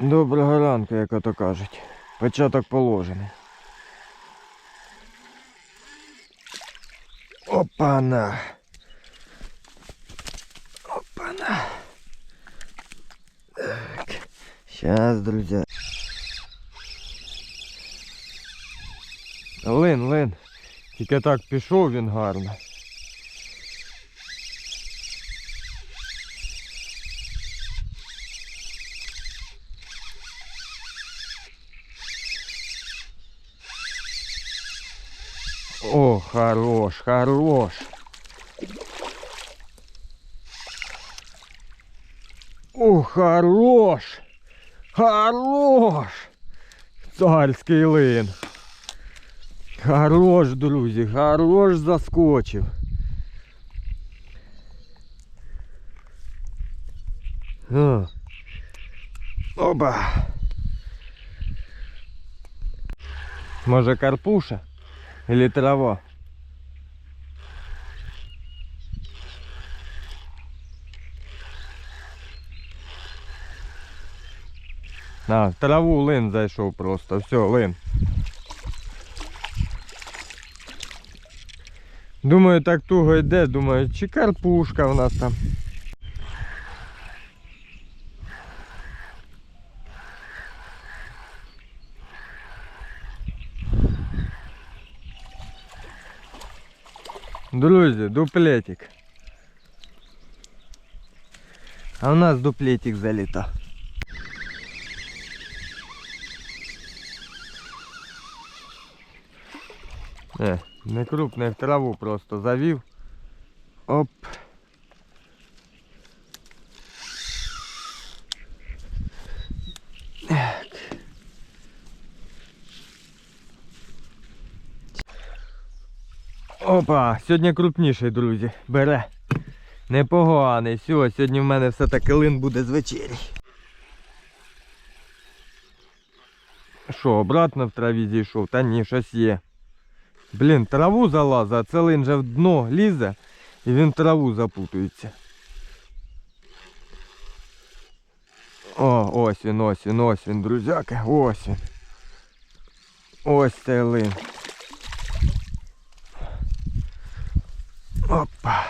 Доброго ранку, як ото кажуть. Початок положений. Опана. Опана. Так. Сейчас, друзья. Лин, лин. Тільки так пішов він гарно. О, хорош, хорош. О, хорош. Хорош. Царський лин. Хорош, друзі, хорош заскочив. О. Оба. Може карпуша? Или трава? А, в траву лин зайшов просто. Все, лин. Думаю, так туго йде, думаю, чи карпушка в нас там. Друзі, дуплетик. А у нас дуплетик залітав. Не, не крупний в траву просто завів. Оп. Опа, сьогодні крупніший, друзі. Бере. Непоганий. Все, сьогодні в мене все-таки лин буде з вечері. Що, обратно в траві зійшов? Та ні, щось є. Блін, траву залазить, а це лин же в дно лізе і він в траву запутується. О, ось він, ось він, ось він, друзяки, ось він. Ось цей лин. Опа.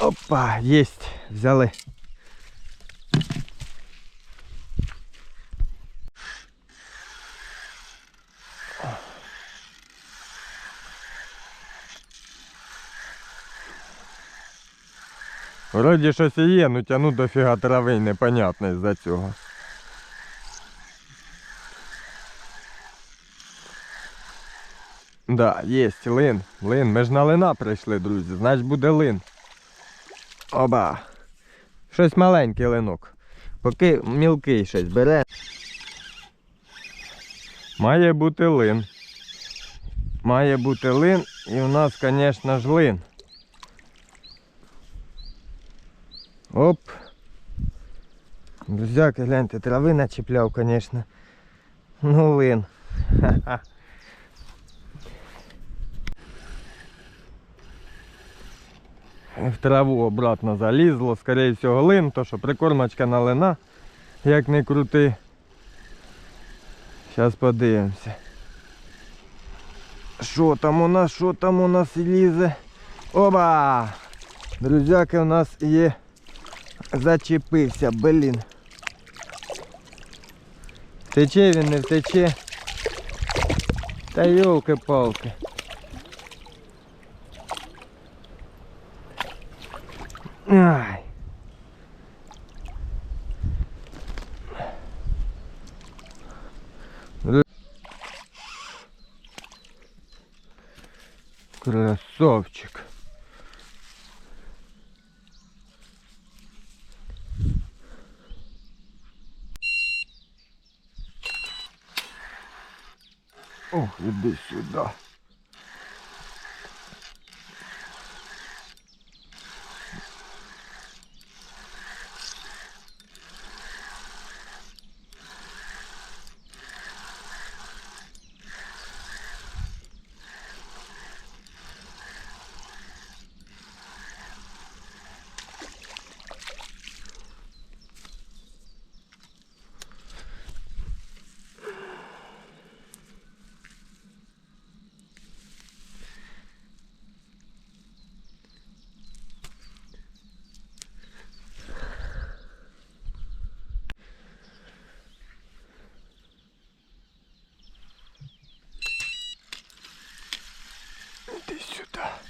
Опа, есть, взяли. Вроді щось є, ну тяну дофіга трави непонятно із-за цього. Да, есть лин. Лин. Ми ж на лина прийшли, друзі. Значить буде лин. Оба. Щось маленький линок. Поки мілкий щось бере. Має бути лин. Має бути лин і у нас, звісно ж, лин. Оп. Друзяки, гляньте, трави начіпляв, звісно. Ну лин. Ха-ха. В траву обратно залізло, скоріше всього лин, то що прикормочка на лина, як не крути. Зараз подивимося. Що там у нас, що там у нас лізе? Оба! Друзяки у нас є. Зачепився, блін. Тече він, не втече. Та йолки-палки. Ай. Р- Красавчик. Ох, іди Бляха.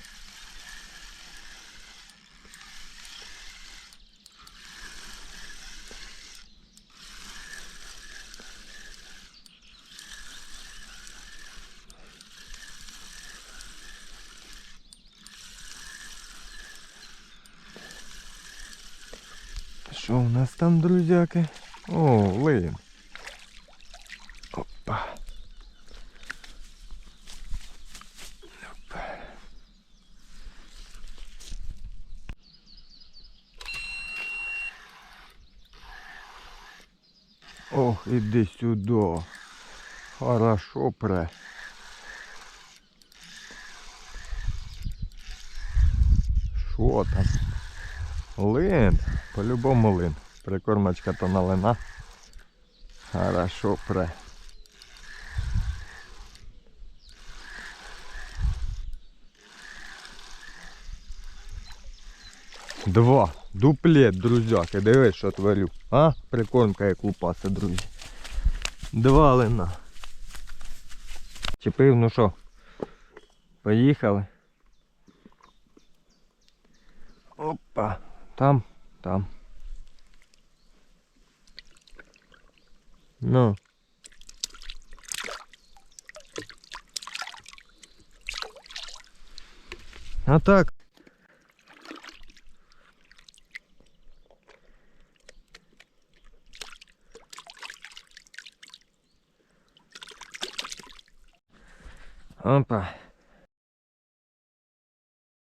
Що у нас там, друзяки? О, лин. Ох, іди сюди. Хорошо пре. Що там? Лин. По-любому лин. Прикормочка то на лина. Хорошо пре. Два. Дуплет, друзяки. Дивись, що творю. А? Прикормка як лупаса, друзі. Два лина. Чепив, ну що? Поїхали. Опа. Там, там. Ну. А так. Опа.